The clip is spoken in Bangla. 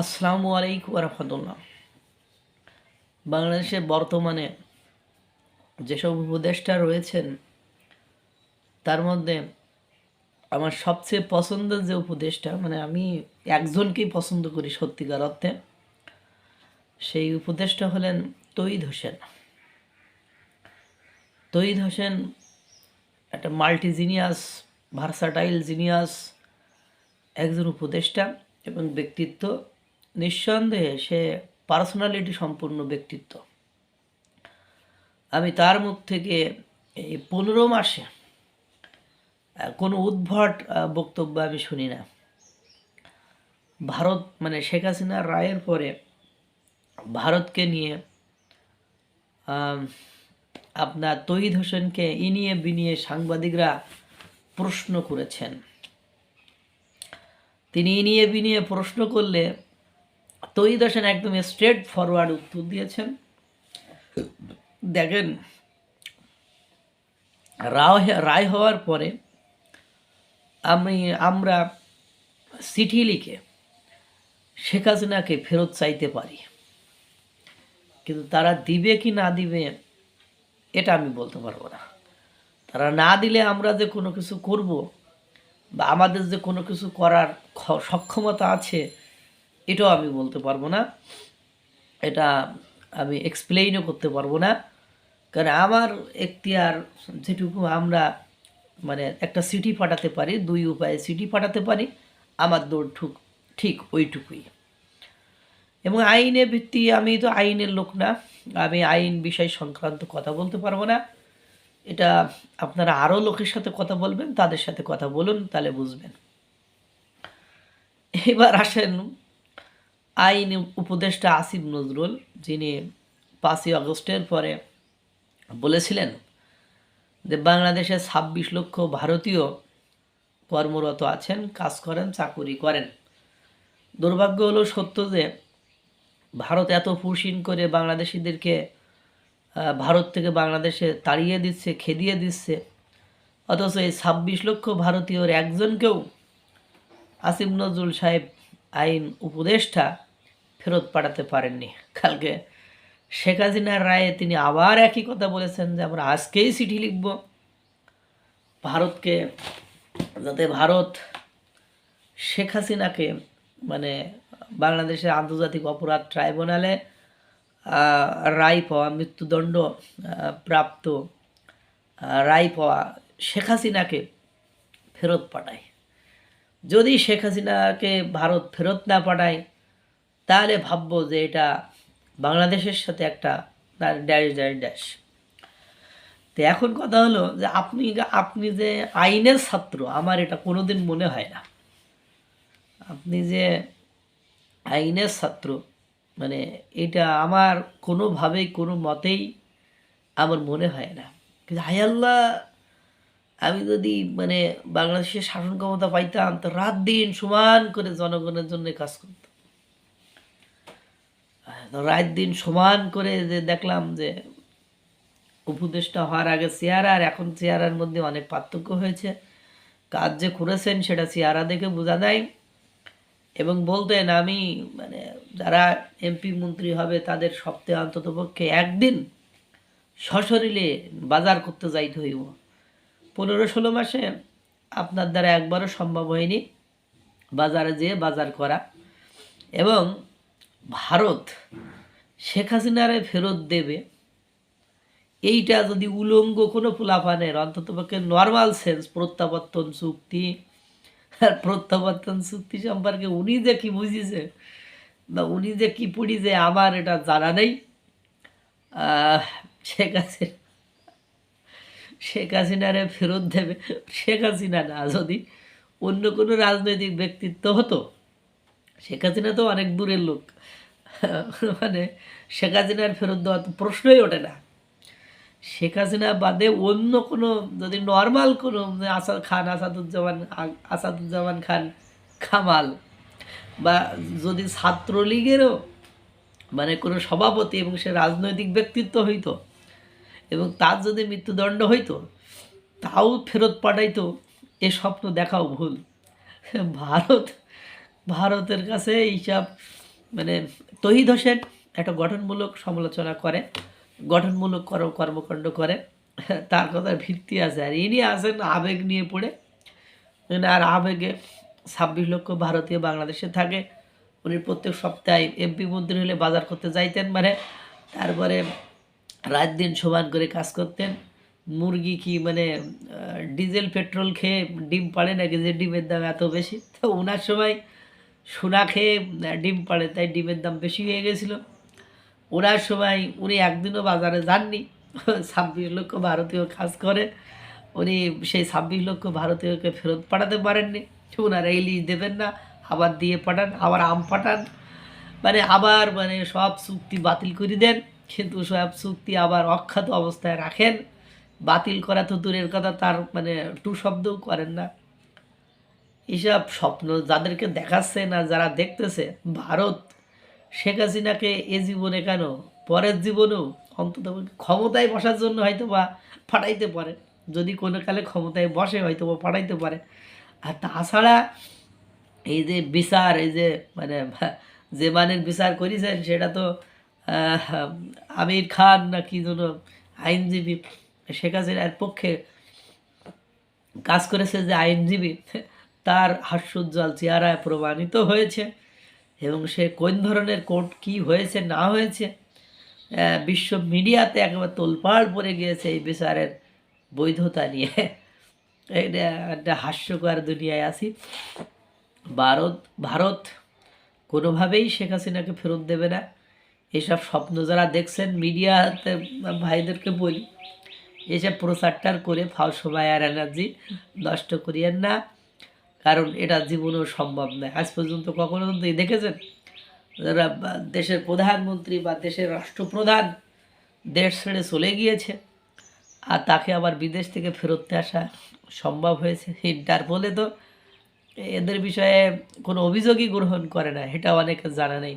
আসসালামু আলাইকুম রহমতুল্লাহ বাংলাদেশে বর্তমানে যেসব উপদেষ্টা রয়েছেন, তার মধ্যে আমার সবচেয়ে পছন্দের যে উপদেষ্টা মানে আমি একজনকেই পছন্দ করি সত্যিকার অর্থে, সেই উপদেষ্টা হলেন তৈদ হোসেন। তৈদ হোসেন একটা মাল্টি জিনিয়াস ভার্সাটাইল জিনিয়াস একজন উপদেষ্টা এবং ব্যক্তিত্ব। নিঃসন্দেহে সে পার্সোনালিটি সম্পূর্ণ ব্যক্তিত্ব। আমি তার মুখ থেকে এই পনেরো মাসে কোনো উদ্ভট বক্তব্য আমি শুনি না। ভারত মানে শেখ হাসিনার রায়ের পরে ভারতকে নিয়ে আপনার তৈদ হোসেনকে ইনিয়ে বিনিয়ে সাংবাদিকরা প্রশ্ন করেছেন। তিনি ইনিয়ে বিনিয়ে প্রশ্ন করলে তৈদ হোসেন একদম স্ট্রেট ফরওয়ার্ড উত্তর দিয়েছেন। দেখেন রায় রায় হওয়ার পরে আমি, আমরা চিঠি লিখে শেখ হাসিনাকে ফেরত চাইতে পারি। কিন্তু তারা দিবে কি না দিবে, এটা আমি বলতে পারব না। তারা না দিলে আমরা যে কোনো কিছু করব বা আমাদের যে কোনো কিছু করার সক্ষমতা আছে এটাও আমি বলতে পারব না। এটা আমি এক্সপ্লেইনও করতে পারব না। কারণ আমার এখতিয়ার যেটুকু আমরা মানে একটা সিটি পাঠাতে পারি, দুই উপায়ে সিটি পাঠাতে পারি, আমার দৌড় ঠুক ঠিক ওইটুকুই। এবং আইনে ভিত্তি আমি তো আইনের লোক না, আমি আইন বিষয় সংক্রান্ত কথা বলতে পারব না। এটা আপনারা আরও লোকের সাথে কথা বলবেন, তাদের সাথে কথা বলুন, তাহলে বুঝবেন। এবার আসেন আইন উপদেষ্টা আসিফ নজরুল, যিনি পাঁচই আগস্টের পরে বলেছিলেন যে বাংলাদেশে ছাব্বিশ লক্ষ ভারতীয় কর্মরত আছেন, কাজ করেন, চাকুরি করেন। দুর্ভাগ্য হলো সত্য যে ভারত এত ফুসিন করে বাংলাদেশিদেরকে ভারত থেকে বাংলাদেশে তাড়িয়ে দিচ্ছে, খেদিয়ে দিচ্ছে, অথচ এই ছাব্বিশ লক্ষ ভারতীয়র একজনকেও আসিফ নজরুল সাহেব আইন উপদেষ্টা ফেরত পাঠাতে পারেননি। কালকে শেখ হাসিনার রায়ে তিনি আবার একই কথা বলেছেন যে, আমরা আজকেই চিঠি লিখব। ভারতকে, যাতে ভারত শেখ হাসিনাকে মানে বাংলাদেশের আন্তর্জাতিক অপরাধ ট্রাইব্যুনালে রায় পাওয়া, মৃত্যুদণ্ড প্রাপ্ত রায় পাওয়া শেখ হাসিনাকে ফেরত পাঠায়। যদি শেখ হাসিনাকে ভারত ফেরত না পাঠায়, তাহলে ভাববো যে এটা বাংলাদেশের সাথে একটা ড্যাশ ড্যাশ ড্যাশ তো এখন কথা হলো যে আপনি আপনি যে আইনের ছাত্র, আমার এটা কোনোদিন মনে হয় না। আপনি যে আইনের ছাত্র মানে এটা আমার কোনোভাবেই, কোনো মতেই আমার মনে হয় না। কিন্তু হায় আল্লাহ আমি যদি মানে বাংলাদেশের শাসন ক্ষমতা পাইতাম, তো রাত দিন সমান করে জনগণের জন্য কাজ করতাম। রাত দিন সমান করে যে দেখলাম যে, উপদেষ্টা হওয়ার আগে চেহারা আর এখন চেহারার মধ্যে অনেক পার্থক্য হয়েছে। কাজ যে করেছেন সেটা চেহারা দেখে বোঝা যায়। এবং বলতেন আমি মানে যারা এমপি মন্ত্রী হবে তাদের সপ্তাহে অন্ততপক্ষে একদিন সশরীরে বাজার করতে যাইতে হইব। পনেরো ষোলো মাসে আপনার দ্বারা একবারও সম্ভব হয়নি বাজারে যেয়ে বাজার করা। এবং ভারত শেখ হাসিনারে ফেরত দেবে। এইটা যদি উলঙ্গ কোনো ফুলাফানের অন্তত পক্ষে নর্মাল সেন্স প্রত্যাবর্তন চুক্তি, আর প্রত্যাবর্তন চুক্তি সম্পর্কে উনি যে কি বুঝিছে বা উনি যে কি পড়িছে আমার এটা জানা নেই। শেখ হাসিনা শেখ হাসিনারে ফেরত দেবে। শেখ হাসিনা না, যদি অন্য কোনো রাজনৈতিক ব্যক্তিত্ব হতো। শেখ হাসিনা তো অনেক দূরের লোক। মানে শেখ হাসিনার ফেরত দেওয়া তো প্রশ্নই ওঠে না। শেখ হাসিনা বাদে অন্য কোনো, যদি নর্মাল কোনো আসাদ খান, আসাদুজ্জামান আসাদুজ্জামান খান খামাল বা যদি ছাত্রলীগেরও মানে কোনো সভাপতি এবং সে রাজনৈতিক ব্যক্তিত্ব হইতো এবং তার যদি মৃত্যুদণ্ড হইতো, তাও ফেরত পাঠাইতো, এ স্বপ্ন দেখাও ভুল। ভারত, ভারতের কাছে এইসব মানে তহিদ হোসেন একটা গঠনমূলক সমালোচনা করে, গঠনমূলক কর্ম কর্মকাণ্ড করে। তার কথার ভিত্তি আছে। আর ইনি আছেন আবেগ নিয়ে পড়ে। মানে আর আবেগে ছাব্বিশ লক্ষ ভারতীয় বাংলাদেশে থাকে। উনি প্রত্যেক সপ্তাহে এমপি মন্ত্রী হলে বাজার করতে যাইতেন মানে। তারপরে রাত দিন সমান করে কাজ করতেন। মুরগি কি মানে ডিজেল, পেট্রোল খেয়ে ডিম পাড়ে নাকি যে ডিমের দাম এত বেশি? তো ওনার সময় সোনা খেয়ে ডিম পাড়ে, তাই ডিমের দাম বেশি হয়ে গেছিল। ওনার সময় উনি একদিনও বাজারে যাননি। ছাব্বিশ লক্ষ ভারতীয় কাজ করে। উনি সেই ছাব্বিশ লক্ষ ভারতীয়কে ফেরত পাঠাতে পারেননি। ওনারা ইলিশ দেবেন না, আবার দিয়ে পাঠান, আবার আম পাঠান। মানে আবার মানে সব চুক্তি বাতিল করে দেন। কিন্তু সব চুক্তি আবার অখ্যাত অবস্থায় রাখেন। বাতিল করা তো দূরের কথা, তার মানে টু শব্দও করেন না। এসব স্বপ্ন যাদেরকে দেখাচ্ছে না, যারা দেখতেছে, ভারত, শেখ হাসিনাকে এ জীবনে কেন, পরের জীবনেও অন্তত ক্ষমতায় বসার জন্য হয়তো বা ফাটাইতে পারে। যদি কোনো কালে ক্ষমতায় বসে হয়তো বা পাঠাইতে পারে। আর তাছাড়া এই যে বিচার, এই যে মানে যে মানের বিচার করেছেন, সেটা তো আমির খান না কি যেন আইনজীবী, শেখ হাসিনার পক্ষে কাজ করেছে যে আইনজীবী, তার হাস্যোজ্জ্বল চেহারায় প্রমাণিত হয়েছে এবং সে কোন ধরনের কোর্ট কি হয়েছে, না হয়েছে বিশ্ব মিডিয়াতে একেবারে তোলপাড় পড়ে গিয়েছে এই বিচারের বৈধতা নিয়ে। এটা একটা হাস্যকর দুনিয়ায় আছি। ভারত ভারত কোনোভাবেই শেখ হাসিনাকে ফেরত দেবে না। এসব স্বপ্ন যারা দেখছেন, মিডিয়াতে ভাইদেরকে বলি, এসব প্রচারটার করে ফাউসবাই আর এনার্জি নষ্ট করিয়েন না, কারণ এটা জীবনেও সম্ভব নয়। আজ পর্যন্ত কখনো দেখেছেন? যারা দেশের প্রধানমন্ত্রী বা দেশের রাষ্ট্রপ্রধান দেশ ছেড়ে চলে গিয়েছে, আর তাকে আবার বিদেশ থেকে ফেরততে আসা সম্ভব হয়েছে। ইন্টারপোলে তো এদের বিষয়ে কোনো অভিযোগই গ্রহণ করে না, এটা অনেকে জানা নেই।